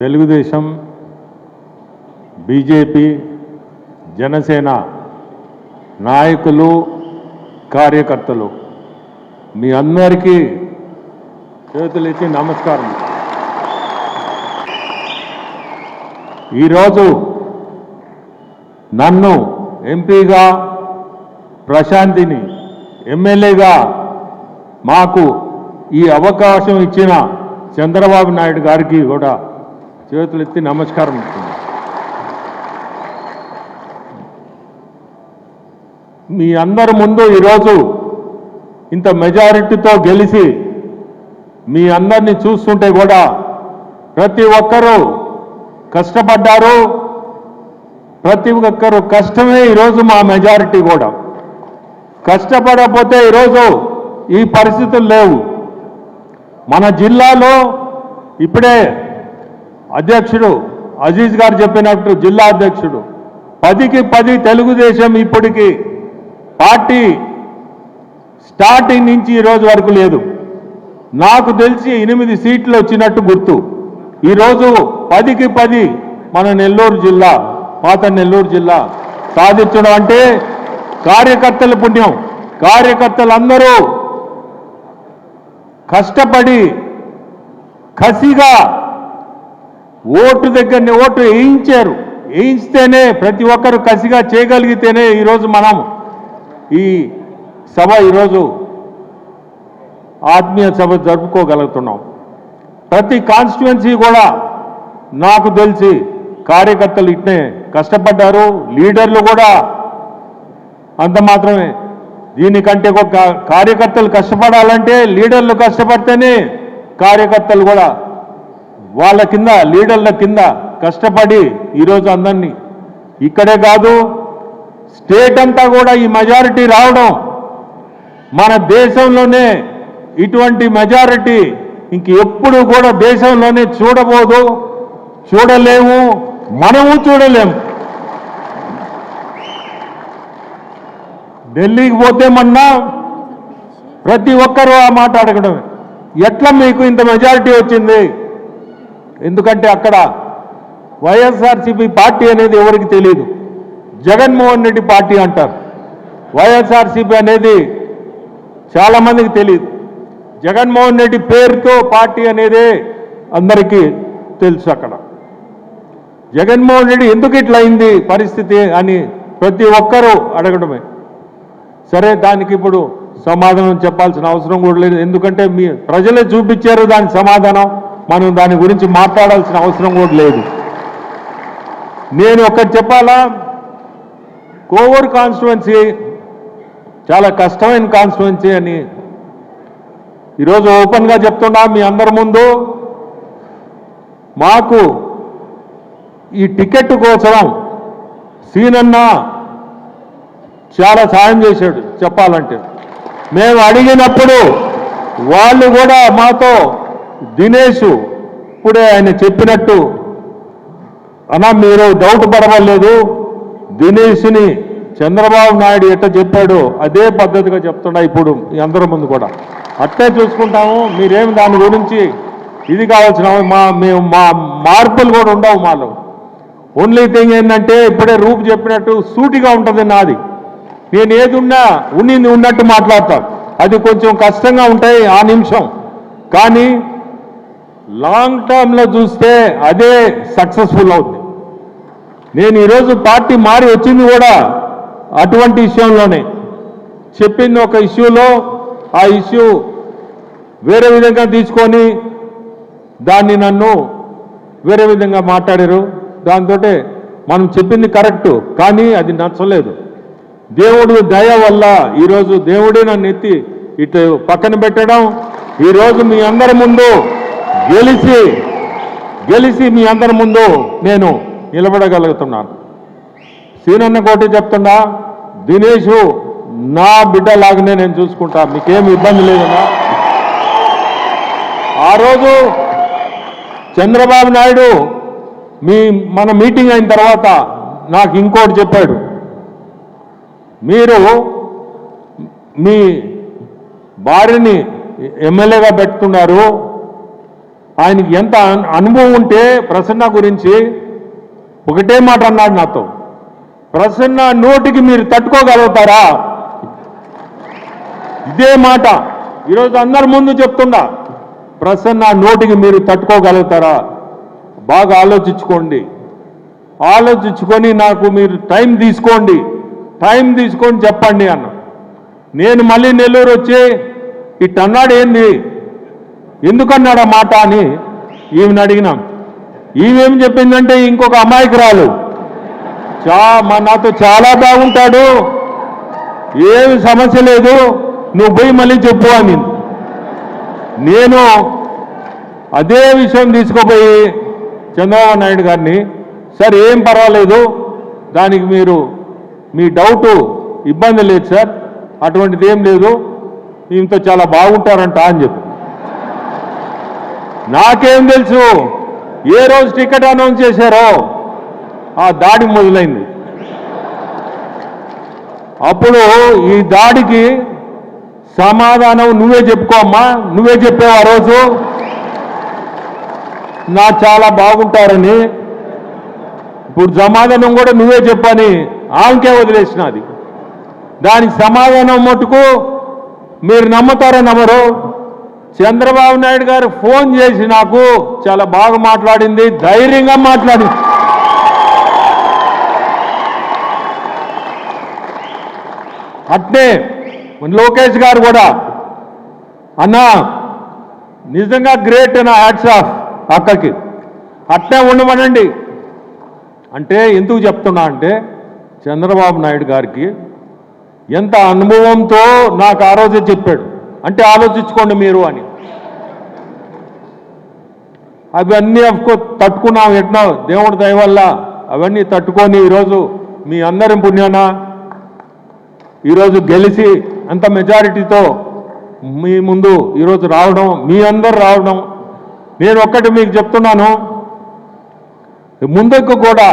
Telugu Desam BJP Janasena నాయకులు కార్యకర్తలు మీ అందరికీ చేతులెత్తి నమస్కారం. ఈరోజు నన్ను ఎంపీగా ప్రశాంతిని ఎమ్మెల్యేగా మాకు ఈ అవకాశం ఇచ్చిన చంద్రబాబు నాయుడు గారికి కూడా చేతులెత్తి నమస్కారం ఇస్తుంది మీ అందరి ముందు ఈరోజు ఇంత మెజారిటీతో గెలిచి మీ అందరినీ చూస్తుంటే కూడా ప్రతి ఒక్కరూ కష్టపడ్డారు. ప్రతి ఒక్కరు కష్టమే ఈరోజు మా మెజారిటీ కూడా. కష్టపడకపోతే ఈరోజు ఈ పరిస్థితులు లేవు. మన జిల్లాలో ఇప్పుడే అధ్యక్షుడు అజీజ్ గారు చెప్పినట్టు జిల్లా అధ్యక్షుడు. పదికి పది తెలుగుదేశం ఇప్పటికి పార్టీ స్టార్టింగ్ నుంచి ఈ రోజు వరకు లేదు. నాకు తెలిసి ఎనిమిది సీట్లు వచ్చినట్టు గుర్తు. ఈరోజు పదికి పది మన నెల్లూరు జిల్లా పాత నెల్లూరు జిల్లా సాధించడం అంటే కార్యకర్తల పుణ్యం. కార్యకర్తలందరూ కష్టపడి కసిగా ఓటు దగ్గరనే ఓటు వేయించారు. వేయిస్తేనే ప్రతి ఒక్కరు కసిగా చేయగలిగితేనే ఈరోజు మనం ఈ సభ ఈరోజు ఆత్మీయ సభ జరుపుకోగలుగుతున్నాం. ప్రతి కాన్స్టిట్యువెన్సీ కూడా నాకు తెలిసి కార్యకర్తలు ఇట్నే కష్టపడ్డారు. లీడర్లు కూడా అంత మాత్రమే. దీనికంటే ఒక కార్యకర్తలు కష్టపడాలంటే లీడర్లు కష్టపడితేనే కార్యకర్తలు కూడా వాళ్ళ కింద లీడర్ల కింద కష్టపడి ఈరోజు అందరినీ. ఇక్కడే కాదు స్టేట్ అంతా కూడా ఈ మెజారిటీ రావడం. మన దేశంలోనే ఇటువంటి మెజారిటీ ఇంక ఎప్పుడు కూడా దేశంలోనే చూడబోదు చూడలేము మనము చూడలేము. ఢిల్లీకి పోతే మొన్న ప్రతి ఒక్కరూ ఆ మాట అడగడమే. ఎట్లా మీకు ఇంత మెజారిటీ వచ్చింది? ఎందుకంటే అక్కడ వైఎస్ఆర్సీపీ పార్టీ అనేది ఎవరికి తెలియదు జగన్మోహన్ రెడ్డి పార్టీ అంటారు. వైఎస్ఆర్సీపీ అనేది చాలామందికి తెలియదు జగన్మోహన్ రెడ్డి పేరుతో పార్టీ అనేది అందరికీ తెలుసు అక్కడ. జగన్మోహన్ రెడ్డి ఎందుకు ఇట్లా అయింది పరిస్థితి అని ప్రతి ఒక్కరూ అడగడమే. సరే దానికి ఇప్పుడు సమాధానం చెప్పాల్సిన అవసరం కూడా లేదు. ఎందుకంటే మీ ప్రజలే చూపించారు దాని సమాధానం. మనం దాని గురించి మాట్లాడాల్సిన అవసరం కూడా లేదు. నేను ఒకటి చెప్పాలా? కోవూర్ కాన్స్టిట్యువెన్సీ చాలా కష్టమైన కాన్స్టిట్యువెన్సీ అని ఈరోజు ఓపెన్గా చెప్తున్నా మీ అందరి ముందు. మాకు ఈ టికెట్ కోసం సీనన్న చాలా సాయం చేశాడు చెప్పాలంటే. మేము అడిగినప్పుడు వాళ్ళు కూడా మాతో దినేష్ ఇప్పుడే ఆయన చెప్పినట్టు అన్నా మీరు డౌట్ పడవలేదు. దినేష్ని చంద్రబాబు నాయుడు ఎట్ట చెప్పాడు అదే పద్ధతిగా చెప్తున్నా ఇప్పుడు ఈ అందరి ముందు కూడా. అట్టే చూసుకుంటాము. మీరేమి దాని గురించి ఇది కావాల్సిన మా మేము మా మార్పులు కూడా ఉండవు మాలో. ఓన్లీ థింగ్ ఏంటంటే ఇప్పుడే రూపు చెప్పినట్టు సూటిగా ఉంటుంది నాది. నేను ఏది ఉన్నా ఉన్నింది ఉన్నట్టు మాట్లాడతాను. అది కొంచెం కష్టంగా ఉంటాయి ఆ నిమిషం. కానీ లాంగ్ టర్మ్లో చూస్తే అదే సక్సెస్ఫుల్ అవుతుంది నేను ఈరోజు పార్టీ మారి వచ్చింది కూడా అటువంటి విషయంలోనే. చెప్పింది ఒక ఇష్యూలో ఆ ఇష్యూ వేరే విధంగా తీసుకొని దాన్ని నన్ను వేరే విధంగా మాట్లాడారు. దాంతో మనం చెప్పింది కరెక్ట్ కానీ అది నచ్చలేదు. దేవుడు దయ వల్ల ఈరోజు దేవుడే నన్ను ఎత్తి ఇటు పక్కన పెట్టడం ఈరోజు మీ అందరి ముందు గెలిచి గెలిచి మీ అందరి ముందు నేను నిలబడగలుగుతున్నాను. సీనన్న కోటి చెప్తున్నా దినేష్ నా బిడ్డలాగానే నేను చూసుకుంటా మీకేం ఇబ్బంది లేదన్నా. ఆ రోజు చంద్రబాబు నాయుడు మీ మన మీటింగ్ అయిన తర్వాత నాకు ఇంకోటి చెప్పాడు. మీరు మీ భార్యని ఎమ్మెల్యేగా పెట్టుకున్నారు ఆయనకి ఎంత అనుభవం ఉంటే ప్రసన్న గురించి ఒకటే మాట అన్నాడు నాతో. ప్రసన్న నోటికి మీరు తట్టుకోగలుగుతారా? ఇదే మాట. ఈరోజు అందరి ముందు చెప్తున్నా. ప్రసన్న నోటికి మీరు తట్టుకోగలుగుతారా? బాగా ఆలోచించుకోండి. ఆలోచించుకొని నాకు మీరు టైం తీసుకోండి. టైం తీసుకొని చెప్పండి అన్న. నేను మళ్ళీ నెల్లూరు వచ్చి ఇట్టన్నాడు ఏంది? ఎందుకన్నాడు ఆ మాట అని ఈమెను అడిగినాం. ఈమెం చెప్పిందంటే ఇంకొక అమాయకురాలు చా మా నాతో చాలా బాగుంటాడు. ఏమి సమస్య లేదు. నువ్వు పోయి మళ్ళీ చెప్పు అని. నేను అదే విషయం తీసుకుపోయి చంద్రబాబు నాయుడు గారిని సార్ ఏం పర్వాలేదు. దానికి మీరు మీ డౌటు ఇబ్బంది లేదు సార్. అటువంటిది ఏం లేదు. ఈమెతో చాలా బాగుంటారంట అని చెప్పి. నాకేం తెలుసు? ఏ రోజు టికెట్ అనౌన్స్ చేశారో? ఆ దాడి మొదలైంది. అప్పుడు ఈ దాడికి సమాధానం నువ్వే చెప్పుకో అమ్మా. నువ్వే చెప్పావు ఆ రోజు. నా చాలా బాగుంటారని. ఇప్పుడు సమాధానం కూడా నువ్వే చెప్పని ఆమెకే వదిలేసినది. దానికి సమాధానం మటుకు మీరు నమ్ముతారా నమ్మరు చంద్రబాబు నాయుడు గారు ఫోన్ చేసి నాకు చాలా బాగా మాట్లాడింది ధైర్యంగా మాట్లాడింది. అట్నే లోకేష్ గారు కూడా అన్నా నిజంగా గ్రేట్ నా హ్యాట్స్ ఆఫ్ అక్కకి అట్నే ఉండమనండి. అంటే ఎందుకు చెప్తున్నా అంటే చంద్రబాబు నాయుడు గారికి ఎంత అనుభవంతో నాకు ఆ రోజే చెప్పాడు. అంటే ఆలోచించుకోండి మీరు అని. అవన్నీ అఫ్కో తట్టుకున్నాం ఎట్నో దేవుడి దయ వల్ల అవన్నీ తట్టుకొని ఈరోజు మీ అందరి పుణ్యాన ఈరోజు గెలిచి అంత మెజారిటీతో మీ ముందు ఈరోజు రావడం మీ అందరు రావడం. నేను ఒక్కటి మీకు చెప్తున్నాను. ముందుకు కూడా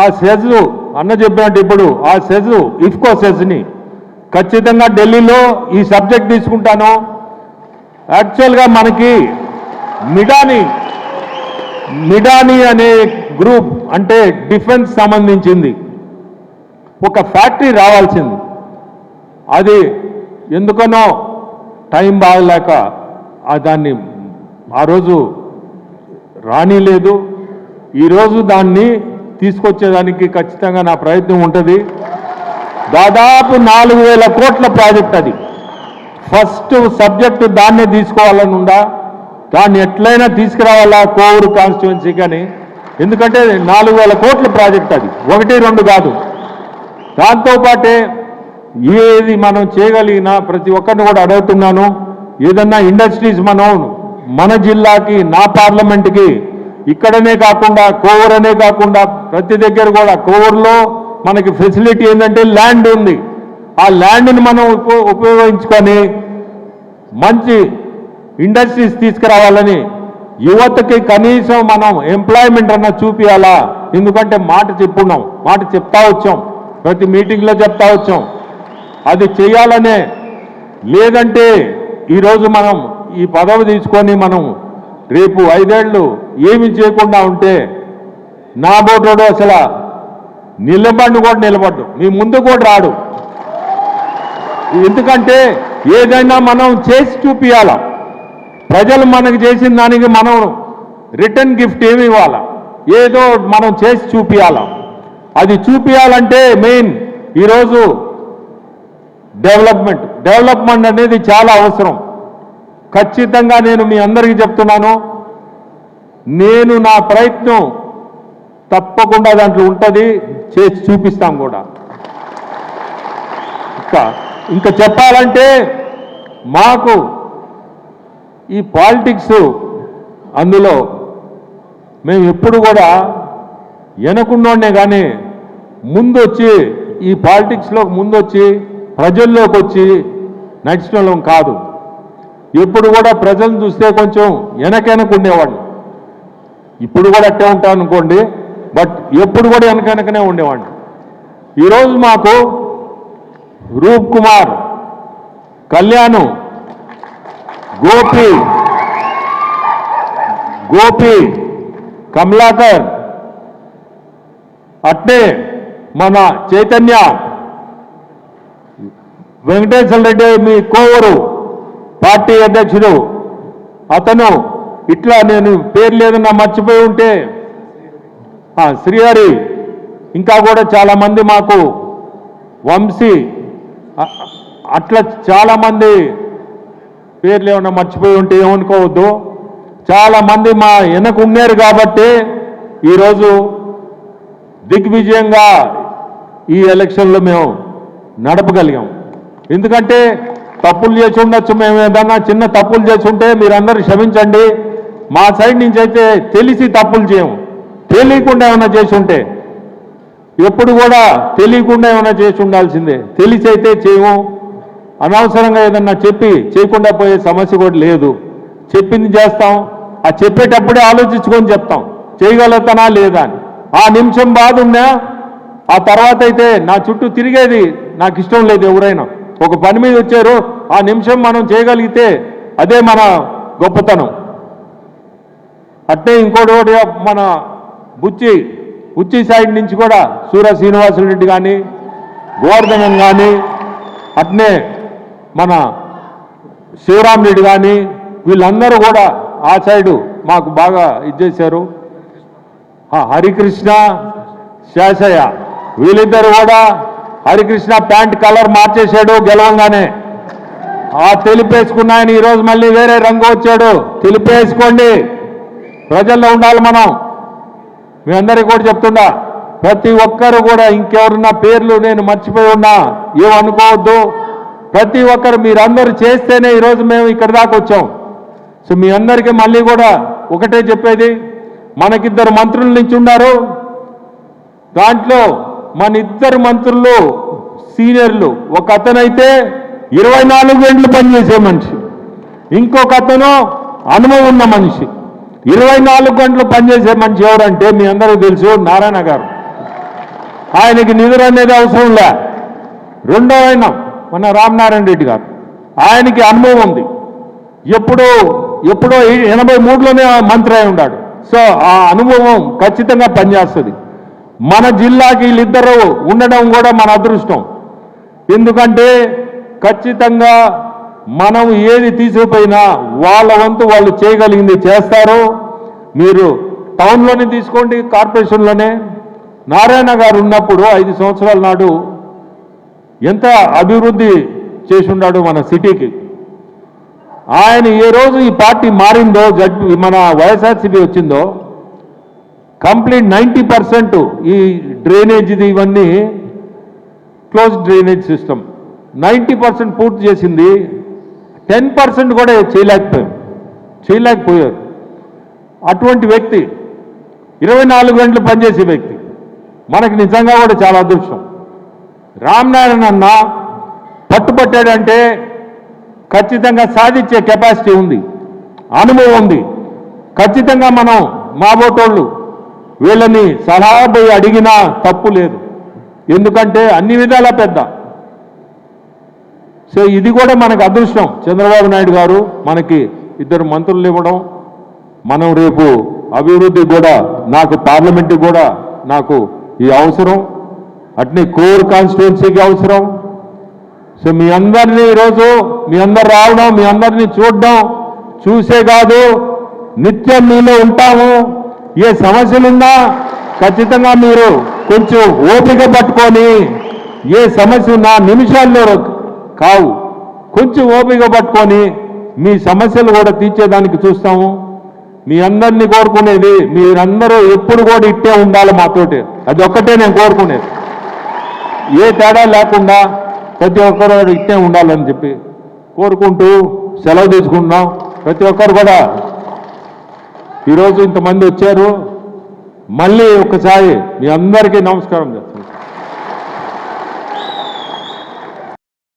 ఆ సెజు అన్న చెప్పినట్టు ఇప్పుడు ఆ సెజు ఇఫ్కో సెజ్ని ఖచ్చితంగా ఢిల్లీలో ఈ సబ్జెక్ట్ తీసుకుంటాను. యాక్చువల్గా మనకి మిడాని మిడాని అనే గ్రూప్ అంటే డిఫెన్స్ సంబంధించింది. ఒక ఫ్యాక్టరీ రావాల్సింది. అది ఎందుకనో టైం బాగలేక ఆ దాన్ని ఆ రోజు రానిలేదు. ఈరోజు దాన్ని తీసుకొచ్చేదానికి ఖచ్చితంగా నా ప్రయత్నం ఉంటుంది. దాదాపు నాలుగు వేల కోట్ల ప్రాజెక్ట్ అది. ఫస్ట్ సబ్జెక్టు దాన్నే తీసుకోవాలని ఉందా దాన్ని ఎట్లయినా తీసుకురావాలా కోవూరు కాన్స్టిట్యున్సీ కానీ? ఎందుకంటే నాలుగు వేల కోట్ల ప్రాజెక్ట్ అది. ఒకటి రెండు కాదు. దాంతోపాటే ఏది మనం చేయగలిగినా ప్రతి ఒక్కరిని కూడా అడుగుతున్నాను. ఏదన్నా ఇండస్ట్రీస్ మనం మన జిల్లాకి నా పార్లమెంట్కి ఇక్కడనే కాకుండా కోవూరనే కాకుండా ప్రతి దగ్గర కూడా కోవూరులో మనకి ఫెసిలిటీ ఏంటంటే ల్యాండ్ ఉంది. ఆ ల్యాండ్ని మనం ఉప- ఉపయోగించుకొని మంచి ఇండస్ట్రీస్ తీసుకురావాలని యువతకి కనీసం మనం ఎంప్లాయ్మెంట్ అన్న చూపించాలా ఎందుకంటే మాట చెప్పున్నాం మాట చెప్తా వచ్చాం ప్రతి మీటింగ్లో చెప్తా వచ్చాం. అది చేయాలనే లేదంటే ఈరోజు మనం ఈ పదవి తీసుకొని మనం రేపు ఐదేళ్ళు ఏమి చేయకుండా ఉంటే నా బోటోడు అసలు నిలబడి కూడా నిలబడ్డు మీ ముందు కూడా రాడు. ఎందుకంటే ఏదైనా మనం చేసి చూపించాల ప్రజలు మనకు చేసిన దానికి మనం రిటర్న్ గిఫ్ట్ ఏమి ఇవ్వాల? ఏదో మనం చేసి చూపించాల అది చూపించాలంటే మెయిన్ ఈరోజు డెవలప్మెంట్. డెవలప్మెంట్ అనేది చాలా అవసరం. ఖచ్చితంగా నేను మీ అందరికీ చెప్తున్నాను. నేను నా ప్రయత్నం తప్పకుండా దాంట్లో ఉంటుంది. చేసి చూపిస్తాం కూడా. ఇంకా ఇంకా చెప్పాలంటే మాకు ఈ పాలిటిక్స్ అందులో మేము ఎప్పుడు కూడా వెనకుండోనే కానీ ముందొచ్చి ఈ పాలిటిక్స్లో ముందొచ్చి ప్రజల్లోకి వచ్చి నడిచిన కాదు. ఎప్పుడు కూడా ప్రజలను చూస్తే కొంచెం వెనకెనక ఉండేవాడిని ఇప్పుడు కూడా అట్టే ఉంటాను అనుకోండి బట్ ఎప్పుడు కూడా వెనకెనకనే ఉండేవాడిని. ఈరోజు మాకు రూప్ కుమార్ కళ్యాణ్ గోపి గోపి కమలాకర్ అట్నే మన చైతన్య వెంకటేశ్వర రెడ్డి మీ కోవరు పార్టీ అధ్యక్షుడు అతను ఇట్లా నేను పేరు లేదన్నా మర్చిపోయి ఉంటే శ్రీహరి ఇంకా కూడా చాలామంది మాకు వంశీ అట్లా చాలామంది పేర్లు ఏమన్నా మర్చిపోయి ఉంటే ఏమనుకోవద్దు. చాలామంది మా వెనక ఉన్నారు కాబట్టి ఈరోజు దిగ్విజయంగా ఈ ఎలక్షన్లో మేము నడపగలిగాం. ఎందుకంటే తప్పులు చేసి ఉండొచ్చు మేము ఏదన్నా చిన్న తప్పులు చేసి ఉంటే మీరందరూ క్షమించండి. మా సైడ్ నుంచి అయితే తెలిసి తప్పులు చేయము తెలియకుండా ఏమైనా చేసి ఉంటే ఎప్పుడు కూడా తెలియకుండా ఏమైనా చేసి ఉండాల్సిందే. తెలిసి అయితే చేయము. అనవసరంగా ఏదన్నా చెప్పి చేయకుండా పోయే సమస్య కూడా లేదు. చెప్పింది చేస్తాం. ఆ చెప్పేటప్పుడే ఆలోచించుకొని చెప్తాం. చేయగలుగుతానా లేదా అని. ఆ నిమిషం బాధ ఉన్నా ఆ తర్వాత అయితే నా చుట్టూ తిరిగేది నాకు ఇష్టం లేదు ఎవరైనా. ఒక పని మీద వచ్చారు ఆ నిమిషం మనం చేయగలిగితే అదే మన గొప్పతనం. అట్టే ఇంకోటి ఒకటి మన బుచ్చి బుచ్చి సైడ్ నుంచి కూడా సూర్య శ్రీనివాసరెడ్డి కానీ గోవర్ధనం కానీ అట్నే మన శివరామ్ రెడ్డి కానీ వీళ్ళందరూ కూడా ఆ సైడు మాకు బాగా ఇచ్చేశారు హరికృష్ణ శేషయ్య వీళ్ళిద్దరు కూడా హరికృష్ణ ప్యాంట్ కలర్ మార్చేశాడు గెలవంగానే. ఆ తెలిపేసుకున్న ఆయన ఈరోజు మళ్ళీ వేరే రంగు వచ్చాడు. తెలిపేసుకోండి. ప్రజల్లో ఉండాలి మనం. మీ అందరికీ కూడా చెప్తున్నా ప్రతి ఒక్కరు కూడా ఇంకెవరున్నా పేర్లు నేను మర్చిపోయి ఉన్నా ఏమనుకోవద్దు ప్రతి ఒక్కరు మీరందరూ చేస్తేనే ఈరోజు మేము ఇక్కడ దాకా వచ్చాం. సో మీ అందరికీ మళ్ళీ కూడా ఒకటే చెప్పేది మనకిద్దరు మంత్రుల నుంచి ఉన్నారు. దాంట్లో మన ఇద్దరు మంత్రులు సీనియర్లు. ఒక అతనైతే ఇరవై నాలుగు గంటలు పనిచేసే మనిషి. ఇంకొక అతను అనుభవం ఉన్న మనిషి. ఇరవై నాలుగు గంటలు పనిచేసే మనిషి ఎవరంటే మీ అందరికీ తెలుసు నారాయణ గారు. ఆయనకి నిధులు అనేది అవసరం లే. రెండో ఆయన మన రామనారాయణ రెడ్డి గారు. ఆయనకి అనుభవం ఉంది. ఎప్పుడో ఎప్పుడో ఎనభై మూడులోనే మంత్రి అయి ఉన్నాడు. సో ఆ అనుభవం ఖచ్చితంగా పనిచేస్తుంది. మన జిల్లాకి వీళ్ళిద్దరూ ఉండడం కూడా మన అదృష్టం. ఎందుకంటే ఖచ్చితంగా మనం ఏది తీసుకుపోయినా వాళ్ళ వంతు వాళ్ళు చేయగలిగింది చేస్తారు మీరు టౌన్లోనే తీసుకోండి కార్పొరేషన్లోనే. నారాయణ గారు ఉన్నప్పుడు ఐదు సంవత్సరాల నాడు ఎంత అభివృద్ధి చేసి ఉన్నాడు మన సిటీకి. ఆయన ఏ రోజు ఈ పార్టీ మారిందో జడ్ మన వైఎస్ఆర్సీపీ వచ్చిందో కంప్లీట్ నైంటీ పర్సెంట్ ఈ డ్రైనేజ్ది ఇవన్నీ close drainage system. Ninety percent పూర్తి చేసింది టెన్ పర్సెంట్ కూడా చేయలేకపోయాం చేయలేకపోయారు. అటువంటి వ్యక్తి ఇరవై నాలుగు గంటలు పనిచేసే వ్యక్తి. మనకి నిజంగా కూడా చాలా అదృష్టం. రామనారాయణ అన్న పట్టుబట్టాడంటే ఖచ్చితంగా సాధించే కెపాసిటీ ఉంది. అనుభవం ఉంది. ఖచ్చితంగా మనం మాబోటోళ్ళు వీళ్ళని సలహా పోయి అడిగినా తప్పు లేదు. ఎందుకంటే అన్ని విధాలా పెద్ద. సో ఇది కూడా మనకు అదృష్టం. చంద్రబాబు నాయుడు గారు మనకి ఇద్దరు మంత్రులు ఇవ్వడం మనం రేపు అభివృద్ధి కూడా నాకు పార్లమెంట్ కూడా నాకు ఈ అవసరం. అట్నే కోర్ కాన్స్టిట్యున్సీకి అవసరం. సో మీ అందరినీ ఈరోజు మీ అందరు రావడం మీ అందరినీ చూడడం చూసే కాదు నిత్యం మీలో ఉంటాము. ఏ సమస్యలున్నా ఖచ్చితంగా మీరు కొంచెం ఓపిక పట్టుకొని ఏ సమస్య ఉన్నా నిమిషాల్లో కావు. కొంచెం ఓపిక పట్టుకొని మీ సమస్యలు కూడా తీర్చేదానికి చూస్తాము. మీ అందరినీ కోరుకునేది మీరందరూ ఎప్పుడు కూడా ఇట్టే ఉండాలి మాతోటి. అది ఒక్కటే నేను కోరుకునేది. ఏ తేడా లేకుండా ప్రతి ఒక్కరు ఇట్టే ఉండాలని చెప్పి కోరుకుంటూ సెలవు తీసుకుంటున్నాం. ప్రతి ఒక్కరు కూడా ఈరోజు ఇంతమంది వచ్చారు. మళ్ళీ ఒకసారి మీ అందరికీ నమస్కారం